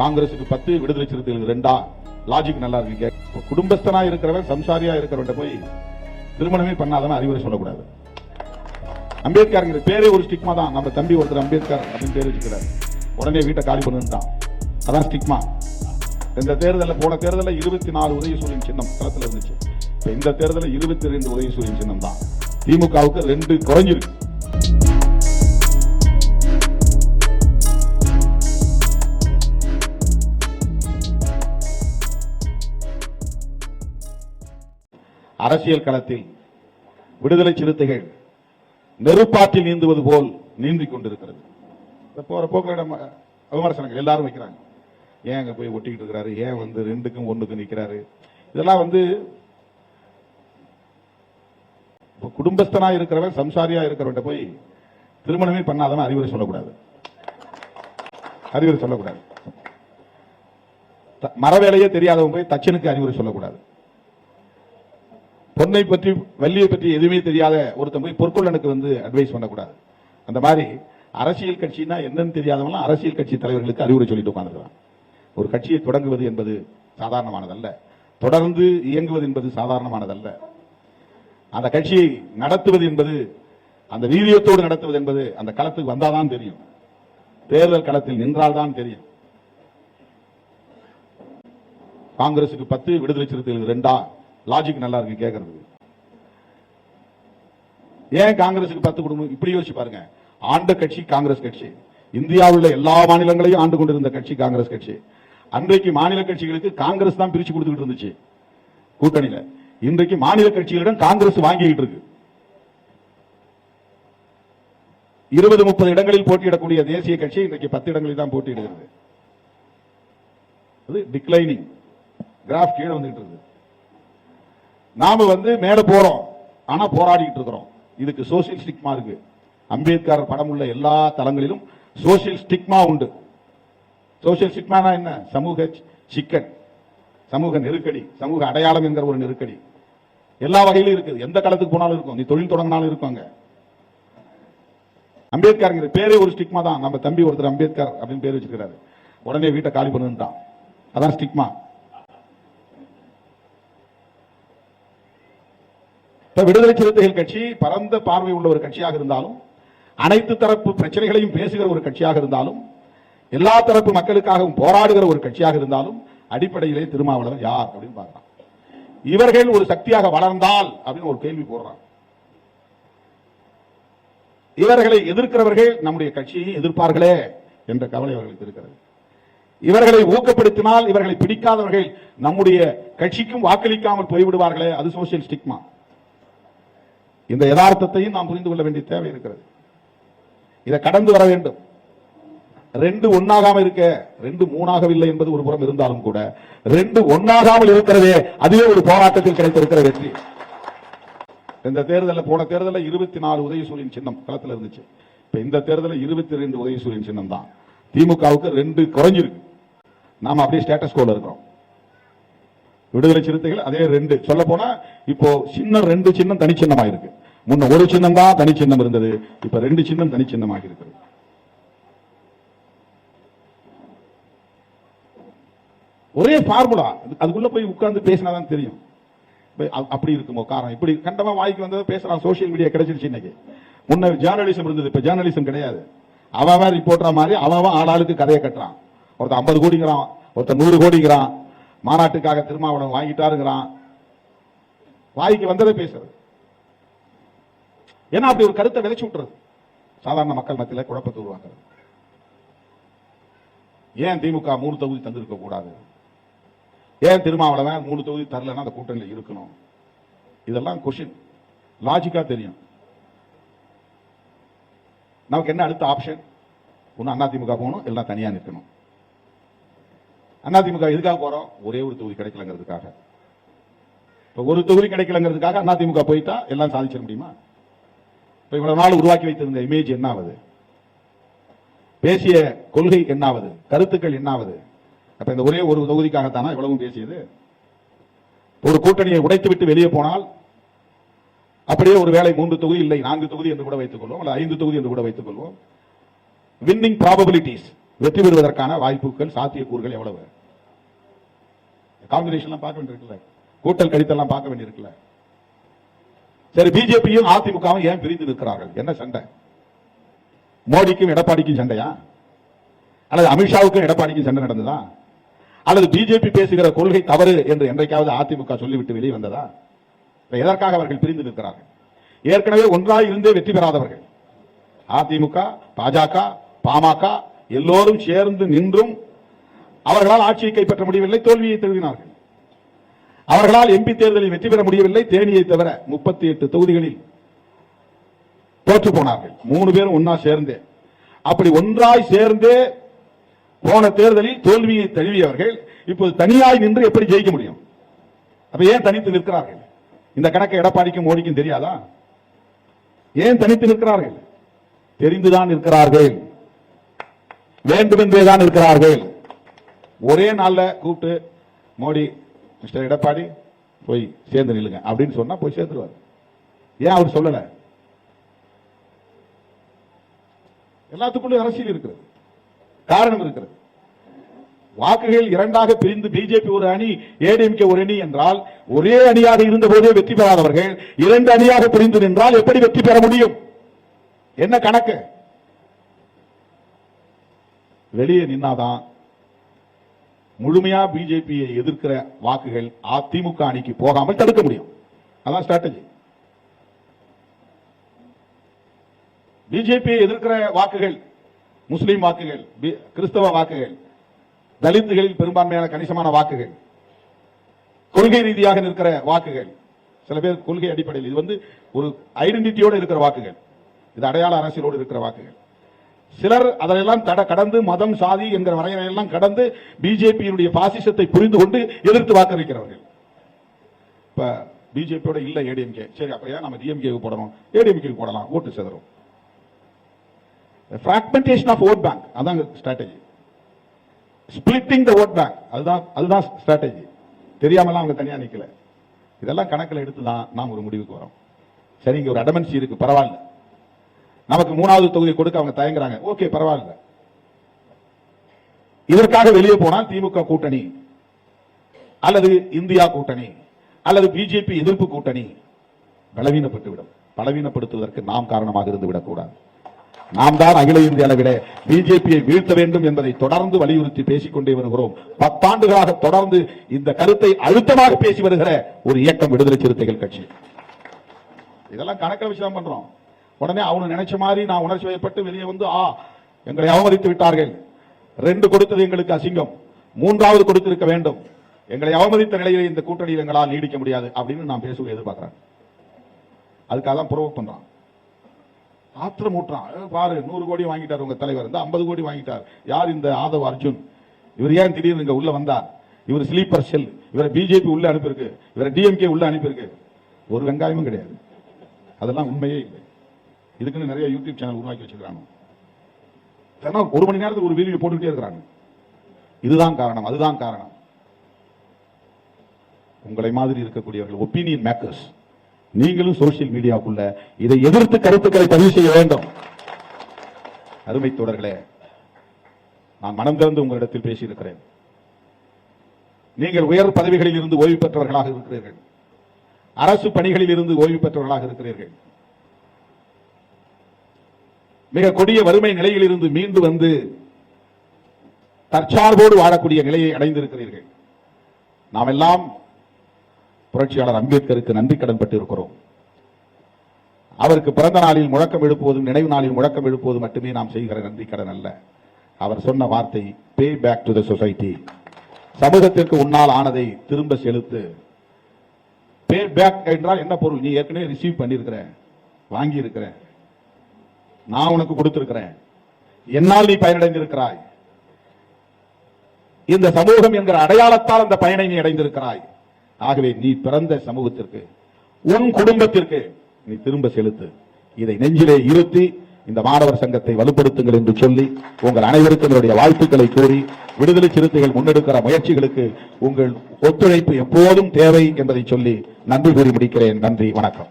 காங்கிரசுக்கு பத்து விடுதலை சிறுத்தைகளுக்கு ரெண்டா? லாஜிக் நல்லா இருக்கு குடும்பஸ்தனா இருக்கிறவன் சம்சாரியா இருக்கிறவன் போய் திருமணமே பண்ணாதவன் அறிவுரை சொல்லக்கூடாது. அம்பேத்கர்ங்கிற பேரே ஒரு ஸ்டிக்மா தான். நம்ம தம்பி ஒருத்தர் அம்பேத்கர் அப்படின்னு பேர் வச்சுக்கிறார் உடனே வீட்டை காலி பண்ணுட்டான். அதான் ஸ்டிக்மா இந்த தேர்தலில் போன தேர்தலில் இருபத்தி நாலு உதயசூரியன் சின்னம் களத்தில் இருந்துச்சு. இந்த தேர்தலில் இருபத்தி ரெண்டு உதயசூரியன் சின்னம் தான். திமுகவுக்கு ரெண்டு குறைஞ்சிருக்கு. அரசியல் களத்தில் விடுதலை சிறுத்தைகள் நெருப்பாற்றில் நீந்துவது போல் நீந்தி கொண்டிருக்கிறது. போற போக்கில் விமர்சனங்கள் எல்லாரும் வைக்கிறாங்க. ஏன் அங்க போய் ஒட்டிக்கிட்டு இருக்கிறாரு? ஏன் வந்து ரெண்டுக்கும் ஒண்ணுக்கும் நிக்கிறாரு? இதெல்லாம் வந்து குடும்பஸ்தனா இருக்கிறவன் சம்சாரியா இருக்கிறவன் போய் திருமணமே பண்ணாதவன் அறிவுரை சொல்லக்கூடாது. அறிவுரை சொல்லக்கூடாது. த- மரவேலையே தெரியாதவன் போய் தச்சனுக்கு அறிவுரை சொல்லக்கூடாது. பொண்ணை பற்றி வள்ளியை பற்றி எதுவுமே தெரியாத ஒருத்தன் போய் பொற்கொள்ளனுக்கு வந்து அட்வைஸ் பண்ணக்கூடாது. அந்த மாதிரி அரசியல் கட்சினா என்னன்னு தெரியாதவங்க அரசியல் கட்சி தலைவர்களுக்கு அறிவுரை சொல்லிட்டு உட்கார்ந்துருக்கான் ஒரு கட்சியை தொடங்குவது என்பது சாதாரணமானதல்ல. தொடர்ந்து இயங்குவது என்பது சாதாரணமானதல்ல. அந்த கட்சியை நடத்துவது என்பது அந்த வீரியத்தோடு நடத்துவது என்பது அந்த களத்துக்கு வந்தாதான் தெரியும். தேர்தல் களத்தில் நின்றால்தான் தெரியும். காங்கிரசுக்கு பத்து விடுதலை சிறுத்தைகளுக்கு ரெண்டா? லாஜிக் நல்லா இருக்கு கேட்கறது ஏன் காங்கிரசுக்கு பத்து குடும்பம்? இப்படி யோசிச்சு பாருங்க. ஆண்ட கட்சி காங்கிரஸ் கட்சி. இந்தியாவில் உள்ள எல்லா மாநிலங்களையும் ஆண்டு கொண்டிருந்த கட்சி காங்கிரஸ் கட்சி. அன்றைக்கு மாநில கட்சிகளுக்கு காங்கிரஸ் தான் பிரிச்சு கொடுத்துக்கிட்டு இருந்துச்சு. கூட்டணியில. இன்றைக்கு மாநில கட்சிகளிடம் காங்கிரஸ் வாங்கிக்கிட்டு இருக்கு. இருபது முப்பது இடங்களில் போட்டியிடக்கூடிய தேசிய கட்சி இன்றைக்கு பத்து இடங்களில் தான் போட்டியிடுகிறது. அது டிக்ளைனிங் கிராஃப் கீழே வந்துட்டு இருக்கு நாம வந்து மேல போறோம். ஆனா போராடிட்டு இருக்கிறோம். இதுக்கு சோசியல் ஸ்டிக்மா இருக்கு. அம்பேத்கர் படம் உள்ள எல்லா தளங்களிலும் சோசியல் ஸ்டிக்மா உண்டு. சோசியல் ஸ்டிக்மானா என்ன? சமூக சிக்கன் சமூக நெருக்கடி சமூக அடையாளம் என்கிற ஒரு நெருக்கடி. எல்லா வகையிலும் இருக்குது. எந்த களத்துக்கு போனாலும் இருக்கும். நீ தொழில் தொடங்கினாலும் இருக்கும் அங்க. அம்பேத்கர்ங்கிற பேரே ஒரு ஸ்டிக்மா தான். நம்ம தம்பி ஒருத்தர் அம்பேத்கர் அப்படின்னு பேர் வச்சிருக்கிறாரு. உடனே வீட்டை காலி பண்ணுட்டான். அதான் ஸ்டிக்மா விடுதலை சிறுத்தைகள் கட்சி பரந்த பார்வை உள்ள ஒரு கட்சியாக இருந்தாலும் அனைத்து தரப்பு பிரச்சனைகளையும் பேசுகிற ஒரு கட்சியாக இருந்தாலும் எல்லா தரப்பு மக்களுக்காகவும் போராடுகிற ஒரு கட்சியாக இருந்தாலும் அடிப்படையிலே திருமாவளவன் யார் அப்படின்னு பார்க்கலாம். இவர்கள் ஒரு சக்தியாக வளர்ந்தால் அப்படின்னு ஒரு கேள்வி போடுறாங்க இவர்களை எதிர்க்கிறவர்கள் நம்முடைய கட்சியை எதிர்ப்பார்களே என்ற கவலை அவர்களுக்கு இருக்கிறது. இவர்களை ஊக்கப்படுத்தினால் இவர்களை பிடிக்காதவர்கள் நம்முடைய கட்சிக்கும் வாக்களிக்காமல் போய்விடுவார்களே அது சோசியல் ஸ்டிக்மா இந்த யதார்த்தத்தையும் நாம் புரிந்து கொள்ள வேண்டிய தேவை இருக்கிறது. இதை கடந்து வர வேண்டும். ரெண்டு ஒன்னாகாம இருக்க ரெண்டு மூணாகவில்லை என்பது ஒரு புறம் இருந்தாலும் கூட ரெண்டு ஒன்னாகாமல் இருக்கிறதே அதுவே ஒரு போராட்டத்தில் கிடைத்திருக்கிற வெற்றி. இந்த தேர்தலில் போன தேர்தலில் இருபத்தி நாலு உதயசூரியன் சின்னம் களத்தில் இருந்துச்சு. இப்ப இந்த தேர்தலில் இருபத்தி ரெண்டு உதயசூரியன் சின்னம் தான். திமுகவுக்கு ரெண்டு குறைஞ்சிருக்கு. நாம அப்படியே ஸ்டேட்டஸ் கோல இருக்கிறோம். விடுதலை சிறுத்தைகள் அதே ரெண்டு. சொல்ல போனா இப்போ சின்னம் ரெண்டு சின்னம் தனிச்சின்னமா இருக்கு. முன்ன ஒரு சின்னம் தான் தனிச்சின்னம் இருந்தது. இப்ப ரெண்டு சின்னம் தனி சின்னமாக இருக்கிறது. ஒரே ஃபார்முலா அதுக்குள்ள போய் உட்கார்ந்து பேசினாதான் தெரியும். அப்படி இருக்குமோ காரணம்? இப்படி கண்டமா வாய்க்கு வந்ததை பேசலாம். சோசியல் மீடியா கிடைச்சிருச்சு இன்னைக்கு. முன்ன ஜேர்னலிசம் இருந்தது இப்ப ஜேர்னலிசம் கிடையாது. அவன் ரிப்போர்ட்டா மாதிரி அவன் அவன் ஆளாளுக்கு கதையை கட்டுறான். ஒருத்தன் ஐம்பது கோடிங்கிறான் ஒருத்தன் நூறு கோடிங்கிறான். மாநாட்டுக்காக திருமாவளவன் வாங்கிட்டாருங்கிறான். வாய்க்கு வந்ததை பேசுறது. ஏன்னா அப்படி ஒரு கருத்தை விதைச்சு விட்டுறது. சாதாரண மக்கள் மத்தியில குழப்பத்தை உருவாக்குறது. ஏன் திமுக மூணு தொகுதி தந்திருக்க கூடாது? ஏன் திருமாவளவன் மூணு தொகுதி தரலன்னா அந்த கூட்டணியில் இருக்கணும்? இதெல்லாம் கொஷின் லாஜிக்கா தெரியும். நமக்கு என்ன அடுத்த ஆப்ஷன் ஒன்னு அதிமுக போகணும் எல்லாம் தனியா நிற்கணும். அதிமுக எதுக்காக போறோம்? ஒரே ஒரு தொகுதி கிடைக்கலங்கிறதுக்காக. இப்போ ஒரு தொகுதி கிடைக்கலங்கிறதுக்காக அதிமுக போயிட்டா எல்லாம் சாதிச்சிட முடியுமா? இப்ப இவ்வளவு நாள் உருவாக்கி வைத்திருந்த இமேஜ் என்ன பேசிய கொள்கை என்னாவது? கருத்துக்கள் என்னாவது? அப்ப இந்த ஒரே ஒரு தொகுதிக்காகத்தானா இவ்வளவும் பேசியது? ஒரு கூட்டணியை உடைத்து விட்டு வெளியே போனால் அப்படியே ஒரு வேளை மூன்று தொகுதி இல்லை நான்கு தொகுதி என்று கூட வைத்துக் கொள்வோம் அல்ல ஐந்து தொகுதி என்று கூட வைத்துக் கொள்வோம். வின்னிங் ப்ராபபிலிட்டிஸ் வெற்றி பெறுவதற்கான வாய்ப்புகள் சாத்தியக்கூறுகள் எவ்வளவு? காம்பினேஷன்லாம் பார்க்க வேண்டியிருக்குல்ல? கூட்டல் கழித்தெல்லாம் பார்க்க வேண்டியிருக்குல்ல? சரி பிஜேபியும் அதிமுகவும் ஏன் பிரிந்து நிற்கிறார்கள்? என்ன சண்டை? மோடிக்கும் எடப்பாடிக்கும் சண்டையா? அல்லது அமித்ஷாவுக்கும் எடப்பாடிக்கும் சண்டை நடந்ததா? அல்லது பிஜேபி பேசுகிற கொள்கை தவறு என்று என்றைக்காவது அதிமுக சொல்லிவிட்டு வெளியே வந்ததா? எதற்காக அவர்கள் பிரிந்து நிற்கிறார்கள்? ஏற்கனவே ஒன்றாக இருந்தே வெற்றி பெறாதவர்கள். அதிமுக பாஜக பாமக எல்லோரும் சேர்ந்து நின்றும் அவர்களால் ஆட்சியை கைப்பற்ற முடியவில்லை தோல்வியை தழுவினார்கள். அவர்களால் எம்பி தேர்தலில் வெற்றி பெற முடியவில்லை. தேனியை தவிர முப்பத்தி எட்டு தொகுதிகளில் தோற்று போனார்கள் மூணு பேரும் ஒன்னா சேர்ந்தே. அப்படி ஒன்றாய் சேர்ந்தே போன தேர்தலில் தோல்வியை தழுவியவர்கள். இப்போது தனியாய் நின்று எப்படி ஜெயிக்க முடியும்? அப்ப ஏன் தனித்து நிற்கிறார்கள்? இந்த கணக்கு எடப்பாடிக்கும் மோடிக்கும் தெரியாதா? ஏன் தனித்து நிற்கிறார்கள்? தெரிந்துதான் இருக்கிறார்கள் வேண்டுமென்றே தான் இருக்கிறார்கள் ஒரே நாளில் கூப்பிட்டு மோடி மிஸ்டர் எடப்பாடி போய் சேர்ந்து நில்லுங்க. அப்படின்னு சொன்னா போய் சேர்ந்துருவார் ஏன் அவர் சொல்லல? எல்லாத்துக்குள்ளே அரசியல் இருக்கிறது. காரணம் இருக்கிறது. வாக்குகள் இரண்டாக பிரிந்து பிஜேபி ஒரு அணி ஏடிஎம்கே ஒரு அணி என்றால் ஒரே அணியாக இருந்த போதே வெற்றி பெறாதவர்கள் இரண்டு அணியாக பிரிந்து நின்றால் எப்படி வெற்றி பெற முடியும்? என்ன கணக்கு? வெளியே நின்னாதான் முழுமையா பிஜேபியை எதிர்க்கிற வாக்குகள் அதிமுக அணிக்கு போகாமல் தடுக்க முடியும். அதான் ஸ்ட்ராட்டஜி பிஜேபியை எதிர்க்கிற வாக்குகள் முஸ்லீம் வாக்குகள் கிறிஸ்தவ வாக்குகள் தலித்துகளில் பெரும்பான்மையான கணிசமான வாக்குகள் கொள்கை ரீதியாக நிற்கிற வாக்குகள் சில பேர் கொள்கை அடிப்படையில் இது வந்து ஒரு ஐடென்டிட்டியோடு இருக்கிற வாக்குகள் இது அடையாள அரசியலோடு இருக்கிற வாக்குகள். சிலர் அதையெல்லாம் தட கடந்து மதம் சாதி என்கிற வரையறையெல்லாம் கடந்து பிஜேபியினுடைய பாசிசத்தை புரிந்து கொண்டு எதிர்த்து வாக்களிக்கிறவர்கள். இப்ப பிஜேபியோட இல்ல ஏடிஎம்கே சரி அப்ப ஏன் நம்ம டிஎம்கே போடணும்? ஏடிஎம்கே போடலாம் ஓட்டு செதறும். பிராக்மெண்டேஷன் ஆஃப் ஓட் பேங்க் அதான் strategy splitting the vote bank அதுதான் அதுதான் ஸ்ட்ராட்டஜி தெரியாமலாம் அவங்க தனியா நிக்கல. இதெல்லாம் கணக்கில் எடுத்து தான் நாம் ஒரு முடிவுக்கு வரோம். சரி இங்க ஒரு அடமன்சி இருக்கு பரவாயில்ல. நமக்கு மூணாவது தொகுதி கொடுக்க அவங்க தயங்குறாங்க. ஓகே பரவாயில்ல. இதற்காக வெளியே போனால் திமுக கூட்டணி அல்லது இந்தியா கூட்டணி அல்லது பிஜேபி எதிர்ப்பு கூட்டணி பலவீனப்பட்டுவிடும். பலவீனப்படுத்துவதற்கு நாம் காரணமாக இருந்து விடக்கூடாது. நாம் தான் அகில இந்திய அளவிலே பிஜேபியை வீழ்த்த வேண்டும் என்பதை தொடர்ந்து வலியுறுத்தி பேசிக் கொண்டே வருகிறோம். பத்தாண்டுகளாக தொடர்ந்து இந்த கருத்தை அழுத்தமாக பேசி வருகிற ஒரு இயக்கம் விடுதலை சிறுத்தைகள் கட்சி. இதெல்லாம் கணக்கில் விஷயம் பண்றோம். உடனே அவனு நினைச்ச மாதிரி நான் உணர்ச்சி வயப்பட்டு வெளியே வந்து ஆ எங்களை அவமதித்து விட்டார்கள். ரெண்டு கொடுத்தது எங்களுக்கு அசிங்கம். மூன்றாவது கொடுத்திருக்க வேண்டும். எங்களை அவமதித்த நிலையில் இந்த கூட்டணியில் எங்களால் நீடிக்க முடியாது. அப்படின்னு நான் பேசுவதை எதிர்பார்க்கிறேன். அதுக்காக தான் ப்ரொவோக் பண்றான். ஆத்திரம் ஊட்டுறான். பாரு நூறு கோடி வாங்கிட்டார் உங்க தலைவர். இந்த ஐம்பது கோடி வாங்கிட்டார். யார் இந்த ஆதவ் அர்ஜுன்? இவர் ஏன் திடீர்னு இங்க உள்ள வந்தார்? இவர் ஸ்லீப்பர் செல் இவரை பிஜேபி உள்ள அனுப்பியிருக்கு. இவரை டிஎம்கே உள்ள அனுப்பியிருக்கு. ஒரு வெங்காயமும் கிடையாது. அதெல்லாம் உண்மையே இல்லை. இதுக்குன்னு நிறைய யூடியூப் சேனல் உருவாக்கி வச்சிருக்காங்க. தினம் ஒரு மணி நேரத்துக்கு ஒரு வீடியோ போட்டுக்கிட்டே இருக்கிறாங்க. இதுதான் காரணம் அதுதான் காரணம். உங்களை மாதிரி இருக்கக்கூடியவர்கள் ஒப்பீனியன் மேக்கர்ஸ் நீங்களும் சோசியல் மீடியாவுக்குள்ள இதை எதிர்த்து கருத்துக்களை பதிவு செய்ய வேண்டும். அருமை தொடர்களே நான் மனம் திறந்து உங்களிடத்தில் பேசியிருக்கிறேன். நீங்கள் உயர் பதவிகளில் இருந்து ஓய்வு பெற்றவர்களாக இருக்கிறீர்கள். அரசு பணிகளில் இருந்து ஓய்வு பெற்றவர்களாக இருக்கிறீர்கள். மிக கொடிய வறுமை நிலையில் இருந்து மீண்டு வந்து தற்சார்போடு வாழக்கூடிய நிலையை அடைந்திருக்கிறீர்கள். நாம் எல்லாம் புரட்சியாளர் அம்பேத்கருக்கு நன்றி கடன் பட்டிருக்கிறோம். அவருக்கு பிறந்த நாளில் முழக்கம் எழுப்புவதும் நினைவு நாளில் முழக்கம் எழுப்புவது மட்டுமே நாம் செய்கிற நன்றி கடன் அல்ல. அவர் சொன்ன வார்த்தை pay back to the society சமூகத்திற்கு உன்னால் ஆனதை திரும்ப செலுத்து. பே பேக் என்றால் என்ன பொருள்? நீ ஏற்கனவே ரிசீவ் பண்ணியிருக்கிற வாங்கியிருக்கிறேன் நான் உனக்கு கொடுத்திருக்கிறேன். என்னால் நீ பயனடைந்திருக்கிறாய். இந்த சமூகம் என்கிற அடையாளத்தால் அந்த பயனை நீ அடைந்திருக்கிறாய். ஆகவே நீ பிறந்த சமூகத்திற்கு உன் குடும்பத்திற்கு நீ திரும்ப செலுத்து. இதை நெஞ்சிலே இருத்தி இந்த மாணவர் சங்கத்தை வலுப்படுத்துங்கள் என்று சொல்லி உங்கள் அனைவருக்கும் என்னுடைய வாழ்த்துக்களை கூறி விடுதலை சிறுத்தைகள் முன்னெடுக்கிற முயற்சிகளுக்கு உங்கள் ஒத்துழைப்பு எப்போதும் தேவை என்பதை சொல்லி நன்றி கூறி முடிக்கிறேன். நன்றி வணக்கம்.